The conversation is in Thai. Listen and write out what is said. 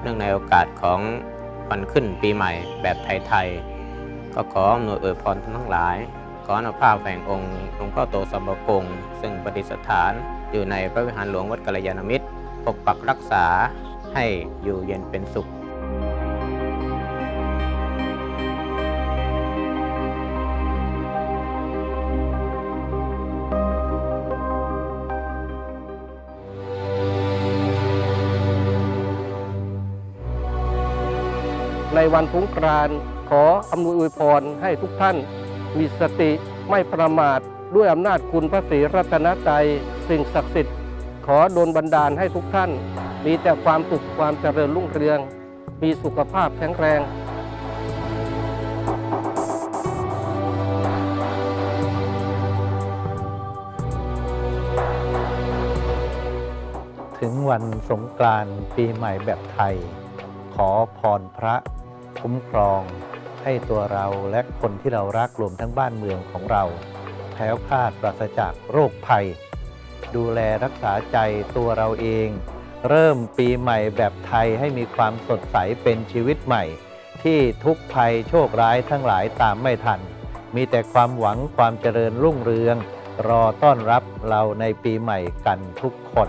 เนื่องในโอกาสของวันขึ้นปีใหม่แบบไทยๆ ก็ขออำนวยอวยพรทั้งหลาย ขออนุภาพแห่งองค์หลวงพ่อโตสมบกงซึ่งปฏิสถานอยู่ในพระวิหารหลวงวัดกัลยาณมิตร ปกปักรักษาให้อยู่เย็นเป็นสุข ในวันสงกรานต์ขออำนวยอวยพรให้ทุกท่านมีสติไม่ประมาทด้วยอำนาจคุณพระศรีรัตนตรัยสิ่งศักดิ์สิทธิ์ ขอโดนบันดาลให้ทุกท่าน มีแต่ความสุขความเจริญรุ่งเรือง มีสุขภาพแข็งแรงถึงวันสงกรานต์ปีใหม่แบบไทย ขอพรพระ คุ้มครอง ให้ตัวเราและคนที่เรารักรวมทั้งบ้านเมืองของเราแคล้วคลาดปราศจากโรคภัย ดูแลรักษาใจตัวเราเอง เริ่มปีใหม่แบบไทยให้มีความสดใสเป็นชีวิตใหม่ ที่ทุกภัยโชคร้ายทั้งหลายตามไม่ทัน มีแต่ความหวังความเจริญรุ่งเรือง รอต้อนรับเราในปีใหม่กันทุกคน